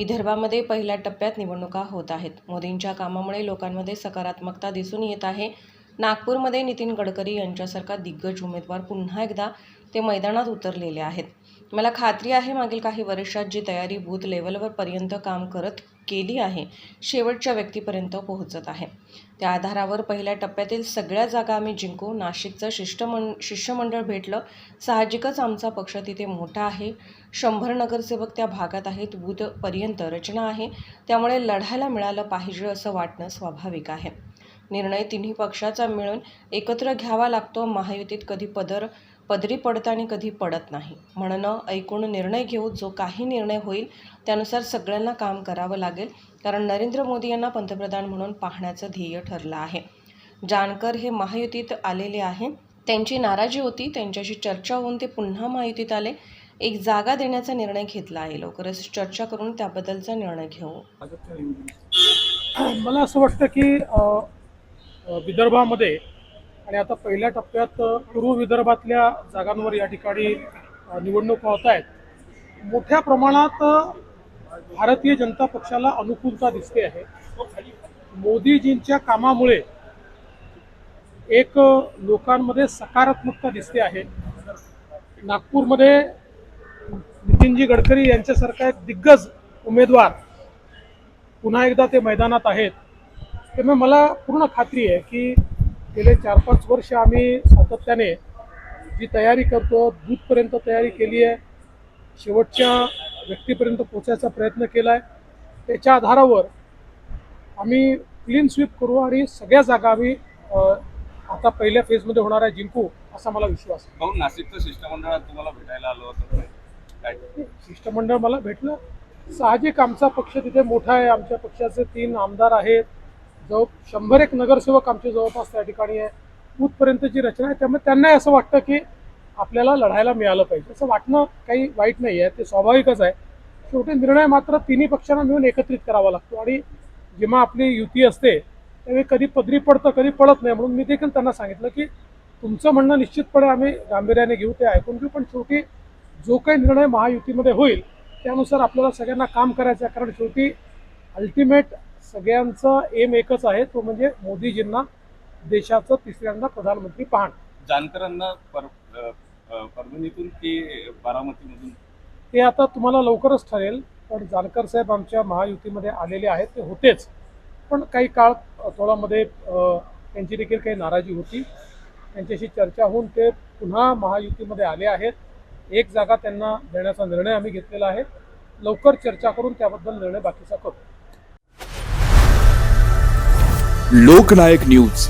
विदर्भामध्ये पहिल्या टप्प्यात निवडणुका होत आहेत. मोदींच्या कामामुळे लोकांमध्ये सकारात्मकता दिसून येत आहे. नागपूरमध्ये नितीन गडकरी यांच्यासारखा दिग्गज उमेदवार पुन्हा एकदा ते मैदानात उतरलेले आहेत. मला खात्री आहे मागील काही वर्षात जी तयारी बूथ लेवलवर पर्यंत काम करत केली आहे शेवटच्या व्यक्तीपर्यंत पोहोचत आहे. त्या आधारावर पहिल्या टप्प्यातील सगळ्या जागा आम्ही जिंकू नाशिकचं शिष्टमं शिष्टमंडळ भेटलं साहजिकच आमचा पक्ष तिथे मोठा आहे. शंभर नगरसेवक त्या भागात आहेत बूथपर्यंत रचना आहे. त्यामुळे लढायला मिळालं पाहिजे असं वाटणं स्वाभाविक आहे. निर्णय तिन्ही पक्षाचा मिळून एकत्र घ्यावा लागतो. महायुतीत कधी पदर पदरी पडताना कधी पडत नाही. म्हणणं ऐकून निर्णय घेऊ जो काही निर्णय होईल त्यानुसार सगळ्यांना काम करावं लागेल कारण नरेंद्र मोदी यांना पंतप्रधान म्हणून पाहण्याचं ध्येय ठरलं आहे. जानकर हे महायुतीत आलेले आहे. त्यांची नाराजी होती त्यांच्याशी चर्चा होऊन ते पुन्हा महायुतीत आले. एक जागा देण्याचा निर्णय घेतला आहे. लवकरच चर्चा करून त्याबद्दलचा निर्णय घेऊ. मला असं वाटतं की विदर्भामध्ये आणि आता पहिल्या टप्प्यात पूर्व विदर्भातल्या जागांवर या ठिकाणी निवडणूक होत आहेत. मोठ्या प्रमाणात भारतीय जनता पक्षाला अनुकूलता दिसते आहे. मोदीजींच्या कामामुळे एक लोकांमध्ये सकारात्मकता दिसते आहे. नागपूरमध्ये नितीनजी गडकरी यांच्यासारखा एक दिग्गज उमेदवार पुन्हा एकदा ते मैदानात आहेत. त्यामुळे मला पूर्ण खात्री आहे की गेले चार पाच वर्ष आम्ही सातत्याने जी तयारी करतो बूथपर्यंत तयारी केली आहे शेवटच्या व्यक्तीपर्यंत पोचायचा प्रयत्न केला आहे त्याच्या आधारावर आम्ही क्लीन स्वीप करू आणि सगळ्या जागा आम्ही आता पहिल्या फेजमध्ये होणाऱ्या जिंकू असा मला विश्वास आहे. भाऊ नाशिकचं शिष्टमंडळात तुम्हाला भेटायला आलो होतं. काय? शिष्टमंडळ मला भेटलं. साहजिक आमचा पक्ष तिथे मोठा आहे. आमच्या पक्षाचे तीन आमदार आहेत. जवळ शंभर एक नगरसेवक आमचे जवळपास त्या ठिकाणी आहे. बूथपर्यंतची रचना आहे त्यामुळे त्यांनाही असं वाटतं की आपल्याला लढायला मिळालं पाहिजे. असं वाटणं काही वाईट नाही आहे ते स्वाभाविकच आहे. शेवटी निर्णय मात्र तिन्ही पक्षांना मिळून एकत्रित करावा लागतो. आणि जेव्हा आपली युती असते त्यावेळी कधी पदरी पडतं कधी पडत नाही म्हणून मी देखील त्यांना सांगितलं की तुमचं म्हणणं निश्चितपणे आम्ही गांभीर्याने घेऊ ते ऐकून घेऊ. पण शेवटी जो काही निर्णय महायुतीमध्ये होईल त्यानुसार आपल्याला सगळ्यांना काम करायचं आहे. कारण शेवटी अल्टिमेट सगळ्यांचं एम एकच आहे. तो म्हणजे मोदीजींना देशाचं तिसऱ्यांदा प्रधानमंत्री पाहणं जानकरांना पर अ, परभणीतून की बारामतीमधून? ते आता तुम्हाला लवकरच ठरेल. पण जानकर साहेब आमच्या महायुतीमध्ये आलेले आहेत. ते होतेच. पण काही काळ थोडामध्ये त्यांची देखील काही नाराजी होती. त्यांच्याशी चर्चा होऊन ते पुन्हा महायुतीमध्ये आले आहेत. एक जागा त्यांना देण्याचा निर्णय आम्ही घेतलेला आहे. लवकर चर्चा करून त्याबद्दल निर्णय बाकीचा करू. लोकनायक न्यूज.